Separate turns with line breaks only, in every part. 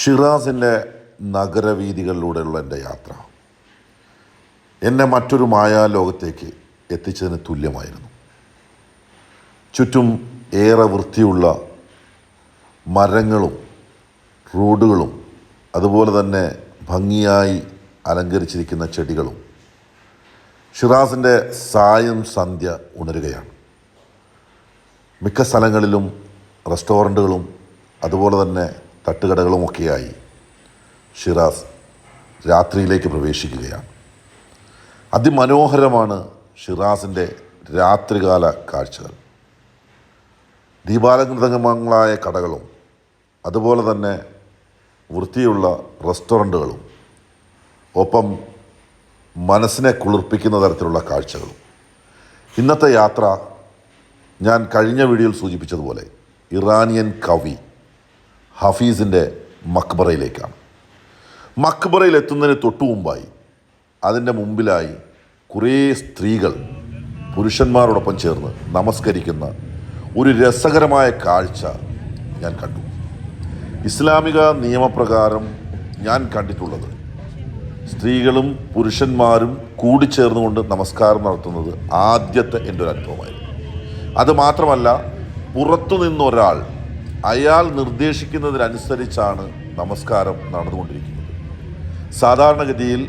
ഷിറാസിന്റെ നഗരവീതികളിലൂടെയുള്ള എന്റെ യാത്ര. എന്നെ മറ്റൊരു മായാലോകത്തേക്ക് എത്തിച്ചതിന് തുല്യമായിരുന്നു. ചുറ്റും ഏറെ വൃത്തിയുള്ള മരങ്ങളും റോഡുകളും അതുപോലെ തന്നെ ഭംഗിയായി അലങ്കരിച്ചിരിക്കുന്ന ചെടികളും ഷിറാസിന്റെ സായം സന്ധ്യ ഉണരുകയാണ്. മിക്ക സ്ഥലങ്ങളിലും റെസ്റ്റോറന്റുകളും അതുപോലെ തന്നെ തട്ടുകടകളുമൊക്കെയായി ഷിറാസ് രാത്രിയിലേക്ക് പ്രവേശിക്കുകയാണ്. അതിമനോഹരമാണ് ഷിറാസിന്റെ രാത്രികാല കാഴ്ചകൾ. ദീപാലങ്കൃതങ്ങളായ കടകളും അതുപോലെ തന്നെ വൃത്തിയുള്ള റെസ്റ്റോറന്റുകളും ഒപ്പം മനസ്സിനെ കുളിർപ്പിക്കുന്ന തരത്തിലുള്ള കാഴ്ചകളും. ഇന്നത്തെ യാത്ര ഞാൻ കഴിഞ്ഞ വീഡിയോയിൽ സൂചിപ്പിച്ചതുപോലെ ഇറാനിയൻ കവി ഹഫീസിന്റെ മക്ബറയിലേക്കാണ്. മക്ബറയിൽ എത്തുന്നതിന് തൊട്ടു മുമ്പായി അതിന്റെ മുമ്പിലായി കുറേ സ്ത്രീകൾ പുരുഷന്മാരോടൊപ്പം ചേർന്ന് നമസ്കരിക്കുന്ന ഒരു രസകരമായ കാഴ്ച ഞാൻ കണ്ടു. ഇസ്ലാമിക നിയമപ്രകാരം ഞാൻ കണ്ടിട്ടുള്ളത് സ്ത്രീകളും പുരുഷന്മാരും കൂടിച്ചേർന്നുകൊണ്ട് നമസ്കാരം നടത്തുന്നത് ആദ്യത്തെ എന്റെ ഒരു അനുഭവമായിരുന്നു. അത് മാത്രമല്ല പുറത്തു നിന്നൊരാൾ അയാൾ നിർദ്ദേശിക്കുന്നതിനനുസരിച്ചാണ് നമസ്കാരം നടന്നുകൊണ്ടിരിക്കുന്നത്. സാധാരണഗതിയിൽ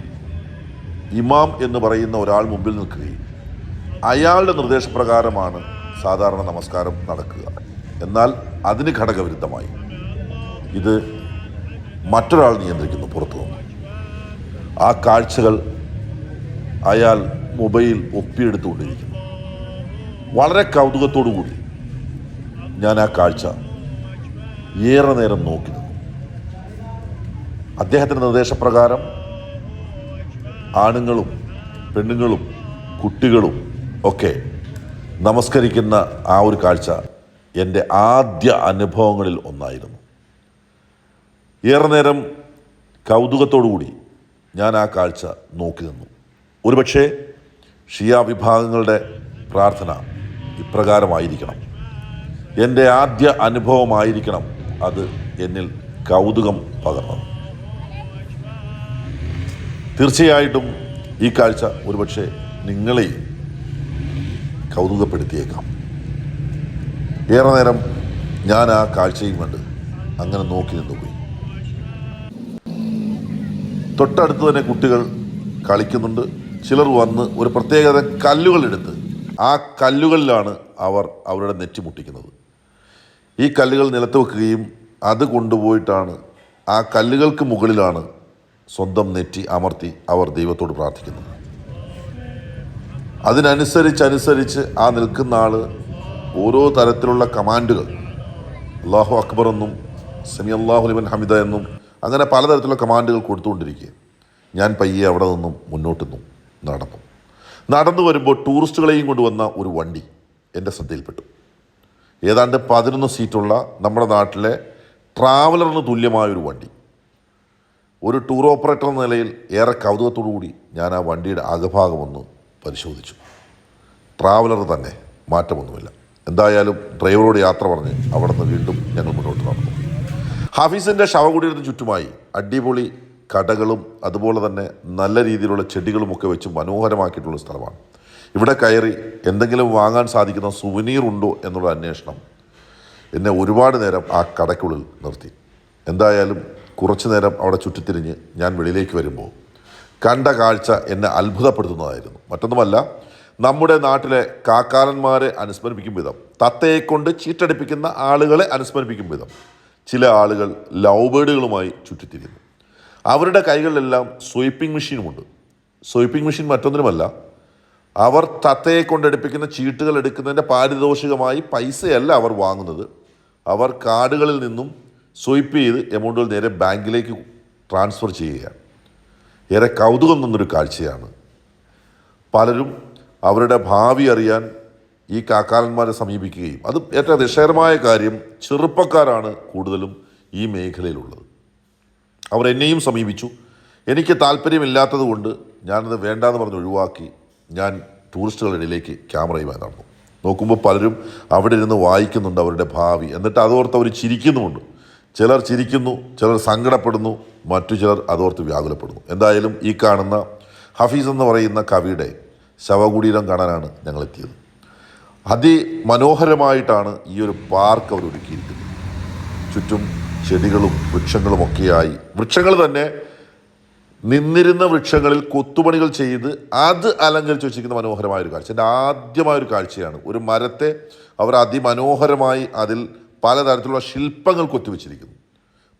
ഇമാം എന്ന് പറയുന്ന ഒരാൾ മുമ്പിൽ നിൽക്കുകയും അയാളുടെ നിർദ്ദേശപ്രകാരമാണ് സാധാരണ നമസ്കാരം നടക്കുക. എന്നാൽ അതിന് ഘടകവിരുദ്ധമായി ഇത് മറ്റൊരാൾ നിയന്ത്രിക്കുന്നു പുറത്തു നിന്ന് ആ കാഴ്ചകൾ അയാൾ മൊബൈൽ ഒപ്പിയെടുത്തുകൊണ്ടിരിക്കുന്നു. വളരെ കൗതുകത്തോടു കൂടി ഞാൻ ആ കാഴ്ച ഏറെ നേരം നോക്കി നിന്നു. അദ്ദേഹത്തിന്റെ നിർദ്ദേശപ്രകാരം ആണുങ്ങളും പെണ്ണുങ്ങളും കുട്ടികളും ഒക്കെ നമസ്കരിക്കുന്ന ആ ഒരു കാഴ്ച എന്റെ ആദ്യ അനുഭവങ്ങളിൽ ഒന്നായിരുന്നു. ഏറെ നേരം കൗതുകത്തോടുകൂടി ഞാൻ ആ കാഴ്ച നോക്കി നിന്നു. ഒരുപക്ഷെ ഷിയ വിഭാഗങ്ങളുടെ പ്രാർത്ഥന ഇപ്രകാരമായിരിക്കണം. എന്റെ ആദ്യ അനുഭവമായിരിക്കണം അത് എന്നിൽ കൗതുകം പകർന്നത് തീർച്ചയായിട്ടും ഈ കാഴ്ച ഒരുപക്ഷെ നിങ്ങളെയും കൗതുകപ്പെടുത്തിയേക്കാം. ഏറെ നേരം ഞാൻ ആ കാഴ്ചയും കണ്ട് അങ്ങനെ നോക്കി നിന്നുപോയി തൊട്ടടുത്ത് തന്നെ കുട്ടികൾ കളിക്കുന്നുണ്ട്. ചിലർ വന്ന് ഒരു പ്രത്യേകത കല്ലുകൾ എടുത്ത് ആ കല്ലുകളിലാണ് അവർ അവരുടെ നെറ്റി മുട്ടിക്കുന്നത്. ഈ കല്ലുകൾ നിലത്ത് വെക്കുകയും അത് കൊണ്ടുപോയിട്ടാണ് ആ കല്ലുകൾക്ക് മുകളിലാണ് സ്വന്തം നെറ്റി അമർത്തി അവർ ദൈവത്തോട് പ്രാർത്ഥിക്കുന്നത്. അതിനനുസരിച്ച് അനുസരിച്ച് ആ നിൽക്കുന്ന ആൾ ഓരോ തരത്തിലുള്ള കമാൻഡുകൾ അള്ളാഹു അക്ബർ എന്നും സമി അള്ളാഹു ലിമൻ ഹമിദ എന്നും അങ്ങനെ പലതരത്തിലുള്ള കമാൻഡുകൾ കൊടുത്തുകൊണ്ടിരിക്കുക ഞാൻ പയ്യെ അവിടെ നിന്നും മുന്നോട്ട് നിന്നും നടന്നു. നടന്നു വരുമ്പോൾ ടൂറിസ്റ്റുകളെയും കൊണ്ടുവന്ന ഒരു വണ്ടി എന്റെ ശ്രദ്ധയിൽപ്പെട്ടു. ഏതാണ്ട് പതിനൊന്ന് സീറ്റുള്ള നമ്മുടെ നാട്ടിലെ ട്രാവലറിന് തുല്യമായൊരു വണ്ടി. ഒരു ടൂർ ഓപ്പറേറ്റർ എന്ന നിലയിൽ ഏറെ കൗതുകത്തോടു കൂടി ഞാൻ ആ വണ്ടിയുടെ അകഭാഗമൊന്ന് പരിശോധിച്ചു. ട്രാവലർ തന്നെ മാറ്റമൊന്നുമില്ല. എന്തായാലും ഡ്രൈവറോട് യാത്ര പറഞ്ഞ് അവിടെ നിന്ന് വീണ്ടും ഞങ്ങൾ മുന്നോട്ട് നടന്നു. ഹഫീസിന്റെ ശവകുടീരത്തിന് ചുറ്റുമായി അടിപൊളി കടകളും അതുപോലെ തന്നെ നല്ല രീതിയിലുള്ള ചെടികളുമൊക്കെ വെച്ച് മനോഹരമാക്കിയിട്ടുള്ള സ്ഥലമാണ്. ഇവിടെ കയറി എന്തെങ്കിലും വാങ്ങാൻ സാധിക്കുന്ന സുവനീർ ഉണ്ടോ എന്നുള്ള അന്വേഷണം എന്നെ ഒരുപാട് നേരം ആ കടയ്ക്കുള്ളിൽ നിർത്തി. എന്തായാലും കുറച്ചു നേരം അവിടെ ചുറ്റിത്തിരിഞ്ഞ് ഞാൻ വെളിയിലേക്ക് വരുമ്പോൾ കണ്ട കാഴ്ച എന്നെ അത്ഭുതപ്പെടുത്തുന്നതായിരുന്നു. മറ്റൊന്നുമല്ല നമ്മുടെ നാട്ടിലെ കാക്കാലന്മാരെ അനുസ്മരിപ്പിക്കും വിധം തത്തയെ കൊണ്ട് ചീട്ടടിപ്പിക്കുന്ന ആളുകളെ അനുസ്മരിപ്പിക്കും വിധം ചില ആളുകൾ ലവ് ബേഡുകളുമായി ചുറ്റിത്തിരിയുന്നു. അവരുടെ കൈകളിലെല്ലാം സ്വീപ്പിംഗ് മെഷീനുമുണ്ട്. സ്വീപ്പിംഗ് മെഷീൻ മറ്റൊന്നിനുമല്ല അവർ തത്തയെ കൊണ്ടെടുപ്പിക്കുന്ന ചീട്ടുകൾ എടുക്കുന്നതിന്റെ പാരിതോഷികമായി പൈസയല്ല അവർ വാങ്ങുന്നത്. അവർ കാർഡുകളിൽ നിന്നും സ്വൈപ്പ് ചെയ്ത് എമൗണ്ടുകൾ നേരെ ബാങ്കിലേക്ക് ട്രാൻസ്ഫർ ചെയ്യുകയാണ്. ഏറെ കൗതുകം നിന്നൊരു കാഴ്ചയാണ്. പലരും അവരുടെ ഭാവി അറിയാൻ ഈ കാക്കാലന്മാരെ സമീപിക്കുകയും അത് ഏറ്റവും നിഷേധമായ കാര്യം ചെറുപ്പക്കാരാണ് കൂടുതലും ഈ മേഖലയിലുള്ളത്. അവർ എന്നെയും സമീപിച്ചു. എനിക്ക് താല്പര്യമില്ലാത്തത് കൊണ്ട് ഞാനത് വേണ്ടാന്ന് പറഞ്ഞ് ഒഴിവാക്കി. ഞാൻ ടൂറിസ്റ്റുകളുടെ ഇടയിലേക്ക് ക്യാമറയുമായി നടന്നു. നോക്കുമ്പോൾ പലരും അവിടെ ഇരുന്ന് വായിക്കുന്നുണ്ട് അവരുടെ ഭാവി. എന്നിട്ട് അതോർത്ത് അവർ ചിരിക്കുന്നുമുണ്ട്. ചിലർ ചിരിക്കുന്നു ചിലർ സങ്കടപ്പെടുന്നു മറ്റു ചിലർ അതോർത്ത് വ്യാകുലപ്പെടുന്നു. എന്തായാലും ഈ കാണുന്ന ഹഫീസ് എന്ന് പറയുന്ന കവിയുടെ ശവകുടീരം കാണാനാണ് ഞങ്ങൾ എത്തിയത് അതിമനോഹരമായിട്ടാണ് ഈ ഒരു പാർക്ക് അവർ ഒരുക്കിയിരിക്കുന്നത് ചുറ്റും ചെടികളും വൃക്ഷങ്ങളും ഒക്കെയായി. വൃക്ഷങ്ങൾ തന്നെ നിന്നിരുന്ന വൃക്ഷങ്ങളിൽ കൊത്തുപണികൾ ചെയ്ത് അത് അലങ്കരിച്ച് വെച്ചിരിക്കുന്ന മനോഹരമായ ഒരു കാഴ്ച. എന്റെ ആദ്യമായ ഒരു കാഴ്ചയാണ്. ഒരു മരത്തെ അവർ അതിമനോഹരമായി അതിൽ പലതരത്തിലുള്ള ശില്പങ്ങൾ കൊത്തിവെച്ചിരിക്കുന്നു.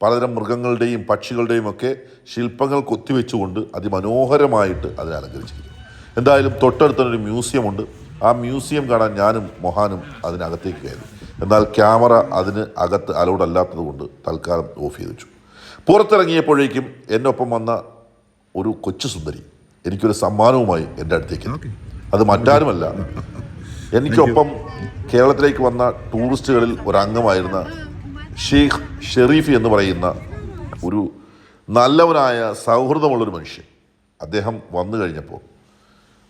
പലതരം മൃഗങ്ങളുടെയും പക്ഷികളുടെയും ഒക്കെ ശില്പങ്ങൾ കൊത്തിവെച്ചുകൊണ്ട് അതിമനോഹരമായിട്ട് അതിനെ അലങ്കരിച്ചിരിക്കുന്നു. എന്തായാലും തൊട്ടടുത്തൊരു മ്യൂസിയം ഉണ്ട് ആ മ്യൂസിയം കാണാൻ ഞാനും മൊഹാനും അതിനകത്തേക്ക് കയറി. എന്നാൽ ക്യാമറ അതിന് അകത്ത് അലൗഡ് അല്ലാത്തത് കൊണ്ട് തൽക്കാലം ഓഫ് ചെയ്തു വെച്ചു പുറത്തിറങ്ങിയപ്പോഴേക്കും എന്നൊപ്പം വന്ന ഒരു കൊച്ചു സുന്ദരി. എനിക്കൊരു സമ്മാനവുമായി എന്റെ അടുത്തേക്ക്. അത് മറ്റാരുമല്ല. എനിക്കൊപ്പം കേരളത്തിലേക്ക് വന്ന ടൂറിസ്റ്റുകളിൽ ഒരംഗമായിരുന്ന ഷെയ്ഖ് ഷെറീഫ് എന്ന് പറയുന്ന ഒരു നല്ലവനായ സൗഹൃദമുള്ളൊരു മനുഷ്യൻ. അദ്ദേഹം വന്നു കഴിഞ്ഞപ്പോൾ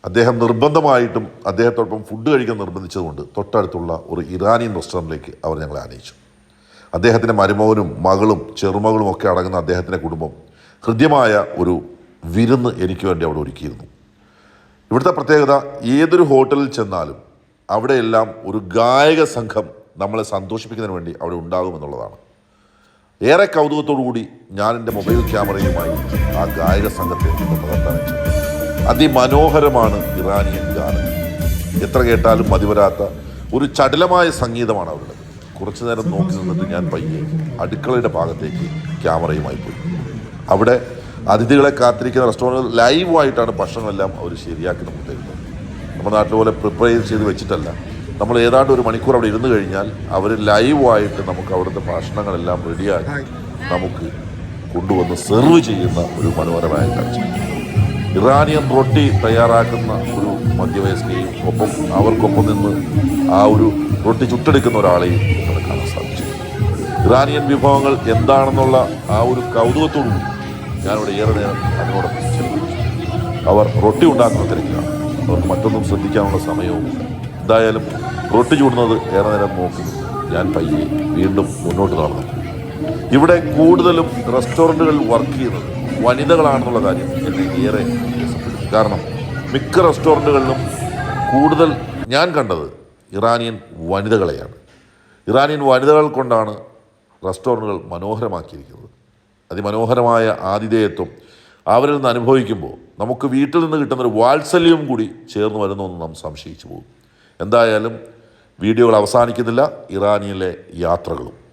അദ്ദേഹം നിർബന്ധമായിട്ടും അദ്ദേഹത്തോടൊപ്പം ഫുഡ് കഴിക്കാൻ നിർബന്ധിച്ചതുകൊണ്ട് തൊട്ടടുത്തുള്ള ഒരു ഇറാനിയൻ റെസ്റ്റോറന്റിലേക്ക് അവർ ഞങ്ങളെ ആനയിച്ചു. അദ്ദേഹത്തിന്റെ മരുമകനും മകളും ചെറുമകളും ഒക്കെ അടങ്ങുന്ന അദ്ദേഹത്തിന്റെ കുടുംബം ഹൃദ്യമായ ഒരു വിരുന്ന് എനിക്ക് വേണ്ടി അവിടെ ഒരുക്കിയിരുന്നു. ഇവിടുത്തെ പ്രത്യേകത ഏതൊരു ഹോട്ടലിൽ ചെന്നാലും അവിടെയെല്ലാം ഒരു ഗായക സംഘം നമ്മളെ സന്തോഷിപ്പിക്കുന്നതിന് വേണ്ടി അവിടെ ഉണ്ടാകുമെന്നുള്ളതാണ് ഏറെ കൗതുകത്തോടു കൂടി ഞാൻ എന്റെ മൊബൈൽ ക്യാമറയുമായി ആ ഗായക സംഘത്തെ പകർത്താൻ അതിമനോഹരമാണ് ഇറാനിയൻ ഗാനം. എത്ര കേട്ടാലും മതിവരാത്ത ഒരു ചടുലമായ സംഗീതമാണ് അവരുടെ കുറച്ചു നേരം നോക്കി നിന്നിട്ട് ഞാൻ പയ്യെ അടുക്കളയുടെ ഭാഗത്തേക്ക് ക്യാമറയുമായി പോയി. അവിടെ അതിഥികളെ കാത്തിരിക്കുന്ന റെസ്റ്റോറന്റുകൾ ലൈവായിട്ടാണ് ഭക്ഷണമെല്ലാം അവർ ശരിയാക്കി നമുക്ക് തരുന്നത്. നമ്മുടെ നാട്ടിലെ പോലെ പ്രിപ്പയർ ചെയ്ത് വെച്ചിട്ടല്ല. നമ്മൾ ഏതാണ്ട് ഒരു മണിക്കൂർ അവിടെ ഇരുന്ന് കഴിഞ്ഞാൽ അവർ ലൈവായിട്ട് നമുക്ക് അവിടുത്തെ ഭക്ഷണങ്ങളെല്ലാം റെഡിയാക്കി നമുക്ക് കൊണ്ടുവന്ന് സെർവ് ചെയ്യുന്ന ഒരു മനോഹരമായ കാഴ്ച. ഇറാനിയൻ റൊട്ടി തയ്യാറാക്കുന്ന ഒരു മധ്യവയസ്കയും ഒപ്പം അവർക്കൊപ്പം നിന്ന് ആ ഒരു റൊട്ടി ചുട്ടെടുക്കുന്ന ഒരാളെയും നമുക്ക് കാണാൻ സാധിച്ചു. ഇറാനിയൻ വിഭവങ്ങൾ എന്താണെന്നുള്ള ആ ഒരു കൗതുകത്തോടു കൂടി ഞാനിവിടെ ഏറെ നേരം അതിനോട് അവർ റൊട്ടി ഉണ്ടാക്കുന്ന തിരക്കിലാണ് അവർക്ക് മറ്റൊന്നും ശ്രദ്ധിക്കാനുള്ള സമയവും എന്തായാലും റൊട്ടി ചൂടുന്നത് ഏറെ നേരം നോക്കി ഞാൻ പയ്യെ വീണ്ടും മുന്നോട്ട് നടന്നു. ഇവിടെ കൂടുതലും റെസ്റ്റോറന്റുകളിൽ വർക്ക് ചെയ്യുന്നത് വനിതകളാണെന്നുള്ള കാര്യം എന്നെ ഏറെ കാരണം മിക്ക റെസ്റ്റോറന്റുകളിലും കൂടുതൽ ഞാൻ കണ്ടത് ഇറാനിയൻ വനിതകളെയാണ്. ഇറാനിയൻ വനിതകൾ കൊണ്ടാണ് റെസ്റ്റോറന്റുകൾ മനോഹരമാക്കിയിരിക്കുന്നത്. അതിമനോഹരമായ ആതിഥേയത്വം അവരിൽ നിന്ന് അനുഭവിക്കുമ്പോൾ നമുക്ക് വീട്ടിൽ നിന്ന് കിട്ടുന്ന ഒരു വാത്സല്യവും കൂടി ചേർന്ന് വരുന്നുവെന്ന് നാം സംശയിച്ചു പോകും. എന്തായാലും വീഡിയോകൾ അവസാനിക്കുന്നില്ല. ഇറാനിയിലെ യാത്രകളും.